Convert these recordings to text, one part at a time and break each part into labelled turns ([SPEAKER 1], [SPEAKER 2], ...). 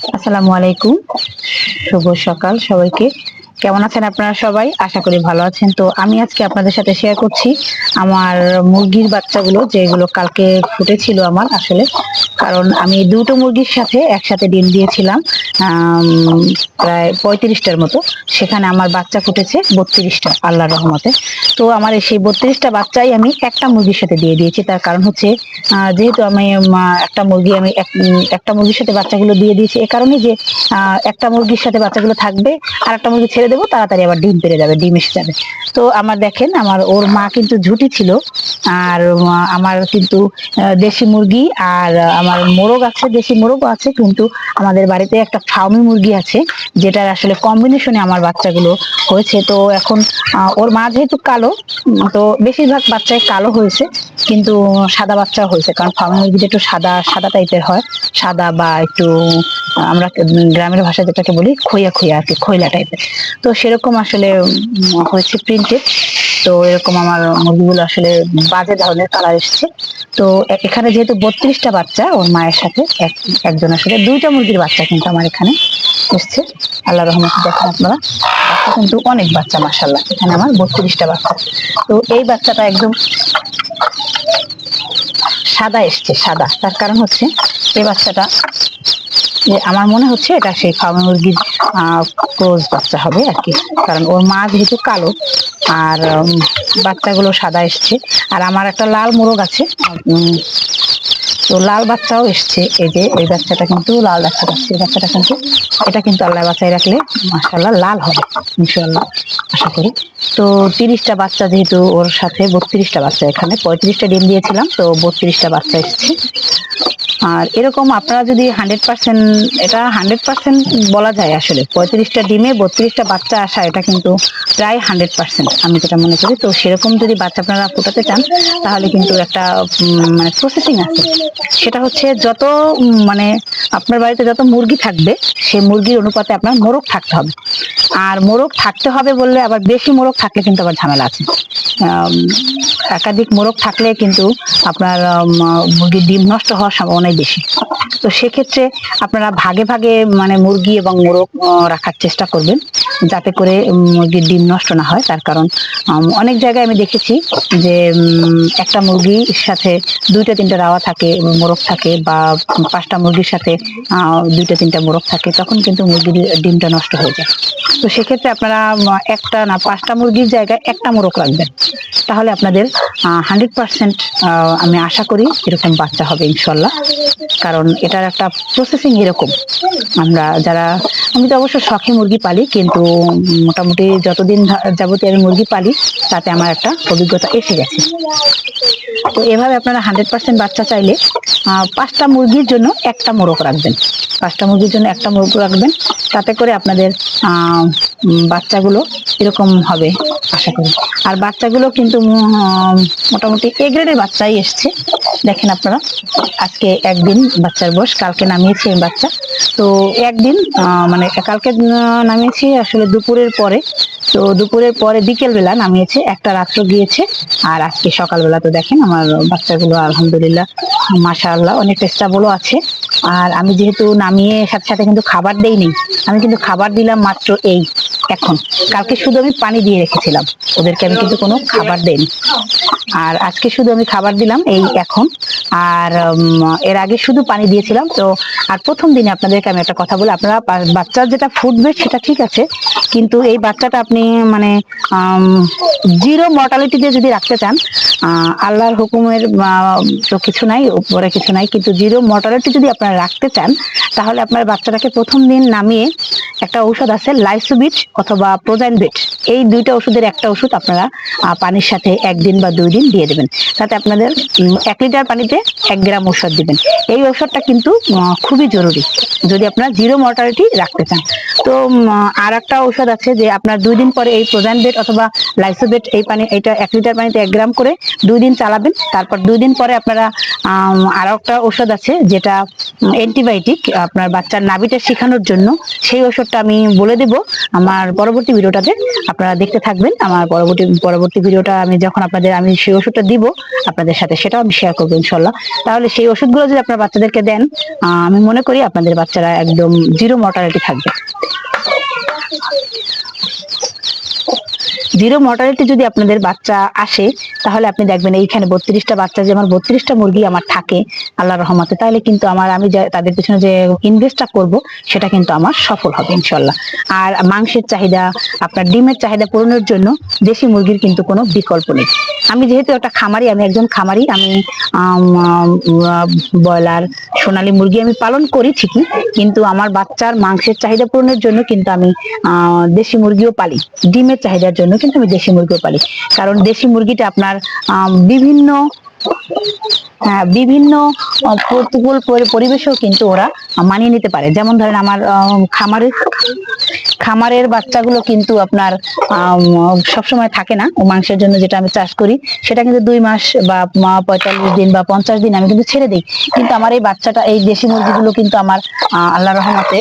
[SPEAKER 1] আসসালামু আলাইকুম। শুভ সকাল সবাইকে। কেমন আছেন আপনারা সবাই? আশা করি ভালো আছেন। তো আমি আজকে আপনাদের সাথে শেয়ার করছি আমার মুরগির বাচ্চাগুলো, যেগুলো কালকে ফুটেছিল আমার আসলে। কারণ আমি দুটো মুরগির সাথে একসাথে ডিম দিয়েছিলাম প্রায় পঁয়ত্রিশটার মতো। সেখানে আমার বাচ্চা ফুটেছে বত্রিশটা, আল্লাহর রহমতে। তো আমার সেই বত্রিশটা বাচ্চাই আমি একটা মুরগির সাথে দিয়ে দিয়েছি। তার কারণ হচ্ছে যেহেতু আমি একটা মুরগি আমি এক- একটা মুরগির সাথে বাচ্চাগুলো দিয়ে দিয়েছি, এ কারণে যে একটা মুরগির সাথে বাচ্চাগুলো থাকবে আর একটা মুরগি ছেড়ে দেবো তাড়াতাড়ি আবার ডিম পেরে যাবে ডিম এসে যাবে। তো আমার দেখেন, আমার ওর মা কিন্তু ঝুটি ছিল, আর আমার কিন্তু দেশি মুরগি, আর আমার মোরগ আছে, দেশি মোরগও আছে, কিন্তু আমাদের বাড়িতে একটা ফার্মি মুরগি আছে, যেটার আসলে কম্বিনেশনে আমার বাচ্চাগুলো হয়েছে। তো এখন ওর মা যেহেতু কালো তো বেশিরভাগ বাচ্চাই কালো হয়েছে, কিন্তু সাদা বাচ্চা হয়েছে, কারণ ফার্মি মুরগিটা একটু সাদা সাদা টাইপের হয়, সাদা বা একটু আমরা গ্রামের ভাষায় যেটাকে বলি, খইয়া খইয়া আর কি খৈলা টাইপের তো সেরকম আসলে হয়েছে প্রিন্টেড তো এরকম আমার মুরগিগুলো আসলে বাজে ধরনের কালার এসছে। তো এখানে যেহেতু বত্রিশটা বাচ্চা ওর মায়ের সাথে, এক একজন আসলে দুইটা মুরগির বাচ্চা কিন্তু আমার এখানে এসছে। আল্লাহ রহমতে দেখেন আপনারা। বাচ্চা কিন্তু অনেক বাচ্চা মাসাল্লাহ এখানে আমার বত্রিশটা বাচ্চা। তো এই বাচ্চাটা একদম সাদা এসছে, সাদা। তার কারণ হচ্ছে এই বাচ্চাটা আমার মনে হচ্ছে এটা সেই ফার্ম মুরগির ক্রোজ বাচ্চা হবে আর কি। কারণ ওর মা যেহেতু কালো, আর বাচ্চাগুলো সাদা এসছে। আর আমার একটা লাল মোরগ আছে তো লাল বাচ্চাও এসছে। এই যে, এই বাচ্চাটা কিন্তু লাল দেখা যাচ্ছে এই বাচ্চাটা কিন্তু, এটা কিন্তু আল্লাহ বাচ্চায় রাখলে মাসাল্লাহ লাল হবে ইনশাল্লাহ আশা করি। তো তিরিশটা বাচ্চা যেহেতু ওর সাথে, বত্রিশটা বাচ্চা এখানে, পঁয়ত্রিশটা ডিম দিয়েছিলাম, তো বত্রিশটা বাচ্চা এসছে। আর এরকম আপনারা যদি হান্ড্রেড পার্সেন্ট এটা হান্ড্রেড পার্সেন্ট বলা যায় আসলে। পঁয়ত্রিশটা ডিমে বত্রিশটা বাচ্চা আসা, এটা কিন্তু প্রায় হান্ড্রেড পার্সেন্ট আমি যেটা মনে করি। তো সেরকম যদি বাচ্চা আপনারা ফোটাতে চান, তাহলে কিন্তু একটা মানে প্রসেসিং আছে। সেটা হচ্ছে যত মানে আপনার বাড়িতে যত মুরগি থাকবে, সেই মুরগির অনুপাতে আপনার মোরগ থাকতে হবে। আর মোরগ থাকতে হবে বললে আবার বেশি মোরগ থাকলে কিন্তু আবার ঝামেলা আছে। একাধিক মোরগ থাকলে কিন্তু আপনার মুরগির ডিম নষ্ট হওয়ার সম্ভাবনাই বেশি। তো সেক্ষেত্রে আপনারা ভাগে ভাগে মানে মুরগি এবং মোরগ রাখার চেষ্টা করবেন যাতে করে মুরগির ডিম নষ্ট না হয়। তার কারণ অনেক জায়গায় আমি দেখেছি যে একটা মুরগির সাথে দুইটা, তিনটা রাওয়া থাকে, মোরগ থাকে বা পাঁচটা মুরগির সাথে দুইটা, তিনটা মোরগ থাকে, তখন কিন্তু মুরগির ডিমটা নষ্ট হয়ে যায়। তো সেক্ষেত্রে আপনারা একটা না, পাঁচটা মুরগির জায়গায় একটা মোরগ রাখবেন। তাহলে আপনাদের হান্ড্রেড পার্সেন্ট আমি আশা করি এরকম বাচ্চা হবে, ইনশাল্লাহ। কারণ এটার একটা প্রসেসিং এরকম। আমরা যারা, আমি তো অবশ্য শখে মুরগি পালি, কিন্তু মোটামুটি যতদিন যাবতীয় আমি মুরগি পালি, তাতে আমার একটা অভিজ্ঞতা এসে গেছে। তো এভাবে আপনারা হান্ড্রেড পার্সেন্ট বাচ্চা চাইলে পাঁচটা মুরগির জন্য একটা মোরগ রাখবেন। পাঁচটা মুরগির জন্য একটা মোরগ রাখবেন। তাতে করে আপনাদের বাচ্চাগুলো এরকম হবে, আশা করি। আর বাচ্চাগুলো কিন্তু মোটামুটি এ গ্রেডের বাচ্চাই এসছে। দেখেন আপনারা, আজকে একদিন বাচ্চার বয়স, কালকে নামিয়েছি আমি বাচ্চা। তো একদিন মানে কালকে নামিয়েছি, আসলে দুপুরের পরে তো দুপুরের পরে বিকেল বেলা নামিয়েছে, একটা রাত্র গিয়েছে, আর আজকে সকালবেলা তো দেখেন আমার বাচ্চাগুলো আলহামদুলিল্লাহ, মাশাআল্লাহ, অনেক স্টেবলও আছে। আর আমি যেহেতু নামিয়ে সাথে সাথে কিন্তু খাবার দেইনি, আমি কিন্তু খাবার দিলাম মাত্র এই, এখন। কালকে শুধু আমি পানি দিয়ে রেখেছিলাম, ওদেরকে আমি কিন্তু কোনো খাবার দেইনি। আর আজকে শুধু আমি খাবার দিলাম, এই এখন। আর এর আগে শুধু পানি দিয়েছিলাম। তো, আর প্রথম দিনে আপনাদেরকে আমি একটা কথা বলি, আপনারা বাচ্চার যেটা ফুটবে সেটা ঠিক আছে, কিন্তু এই বাচ্চাটা আপনি মানে জিরো মর্টালিটি দিয়ে যদি রাখতে চান আল্লাহর হুকুমের তো কিছু নাই, উপরে কিছু নাই, কিন্তু জিরো মর্টালিটি যদি আপনারা রাখতে চান, তাহলে আপনার বাচ্চাটাকে প্রথম দিন নামিয়ে একটা ঔষধ আছে লাইসোবিট অথবা প্রোজাইন প্রোজাইনবিট এই দুইটা ওষুধের একটা ওষুধ আপনারা পানির সাথে একদিন বা দুই দিন দিয়ে দেবেন। তাতে আপনাদের এক লিটার পানিতে এক গ্রাম ওষুধ দিবেন। এই ওষুধটা কিন্তু খুবই জরুরি, যদি আপনারা জিরো মর্টালিটি রাখতে চান। তো আর একটা ঔষধ আছে যে আপনার দুই দিন পরে এই প্রোজানবেট অথবা লাইসোবেট, এই পানি, এটা এক লিটার পানিতে এক গ্রাম করে দুই দিন চালাবেন। তারপর দুই দিন পরে আপনারা আর একটা ওষুধ আছে যেটা অ্যান্টিবায়োটিক আপনার বাচ্চার নাভিটা শেখানোর জন্য। সেই ওষুধটা ওষুধটা আমি বলে দেব আমার পরবর্তী ভিডিওটাতে। আপনারা দেখতে থাকবেন। আমার পরবর্তী পরবর্তী ভিডিওটা আমি যখন আপনাদের, আমি সেই ওষুধটা দিব আপনাদের সাথে, সেটাও আমি শেয়ার করব ইনশাল্লাহ তাহলে সেই ওষুধগুলো যদি আপনার বাচ্চাদেরকে দেন আমি মনে করি আপনাদের বাচ্চারা একদম জিরো মর্টালিটি থাকবে। জিরো মর্টালিটি যদি আপনাদের বাচ্চা আসে, তাহলে আপনি দেখবেন এইখানে বত্রিশটা বাচ্চা যে আমার বত্রিশটা মুরগি আমার থাকে আল্লাহ রহমতে তাহলে কিন্তু আমার আমি তাদের পিছনে যে ইনভেস্টটা করব, সেটা কিন্তু আমার সফল হবে ইনশাল্লাহ আর মাংসের চাহিদা, আপনার ডিমের চাহিদা পূরণের জন্য দেশি মুরগির কিন্তু কোনো বিকল্প নেই। আমি যেহেতু একটা খামারি, আমি একজন খামারি, আমি ব্রয়লার, সোনালী মুরগি আমি পালন করি ঠিকই, কিন্তু আমার বাচ্চার মাংসের চাহিদা পূরণের জন্য কিন্তু আমি দেশি মুরগিও পালি, ডিমের চাহিদার জন্য কিন্তু আমি দেশি মুরগিও পালি। কারণ দেশি মুরগিটা আপনার বিভিন্ন হ্যাঁ বিভিন্ন প্রতিকূল পরি- পরিবেশেও কিন্তু ওরা মানিয়ে নিতে পারে। যেমন ধরেন আমার খামারের খামারের বাচ্চাগুলো কিন্তু আপনার সবসময় থাকে না, ও মাংসের জন্য যেটা আমি চাষ করি, সেটা কিন্তু দুই মাস বা পঁয়তাল্লিশ দিন বা পঞ্চাশ দিন আমি কিন্তু ছেড়ে দিই। কিন্তু আমার এই বাচ্চাটা, এই দেশি মুরগিগুলো কিন্তু আমার আল্লাহ রহমতে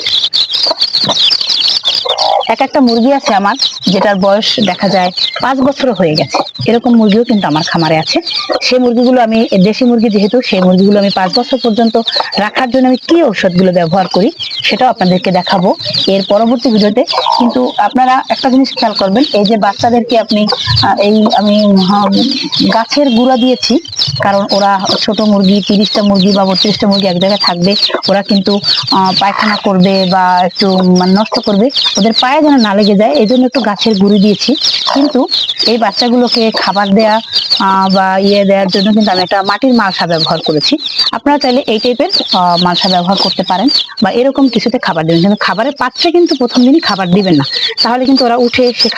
[SPEAKER 1] এক একটা মুরগি আছে আমার, যেটার বয়স দেখা যায় পাঁচ বছর হয়ে গেছে। এরকম মুরগিও কিন্তু আমার খামারে আছে। সেই মুরগিগুলো আমি, দেশি মুরগি যেহেতু, সেই মুরগিগুলো আমি পাঁচ বছর পর্যন্ত রাখার জন্য আমি কি ঔষধগুলো ব্যবহার করি, সেটাও আপনাদেরকে দেখাবো। এর পরবর্তী ভিডিওতে, কিন্তু আপনারা একটা জিনিস খেয়াল করবেন, এই যে বাচ্চাদেরকে আপনি এই আমি গাছের গুঁড়া দিয়েছি, কারণ ওরা ছোট মুরগি, তিরিশটা মুরগি বা বত্রিশটা মুরগি এক জায়গায় থাকবে, ওরা কিন্তু পায়খানা করবে বা একটু মানে নষ্ট করবে ওদের পায়ে যেন না লেগে যায় এই জন্য একটু গাছের গুঁড়ি দিয়েছি। কিন্তু এই বাচ্চাগুলোকে খাবার দেয়া বা ইয়ে দেওয়ার জন্য কিন্তু আমি একটা মাটির মালসা ব্যবহার করেছি। আপনারা চাইলে এই টাইপের মালসা ব্যবহার করতে পারেন, বা এরকম কিছুতে খাবার দেবেন। কিন্তু খাবারের পাত্রে কিন্তু প্রথম দিনই খাবার দিবেন না। তাহলে কিন্তু ওরা উঠে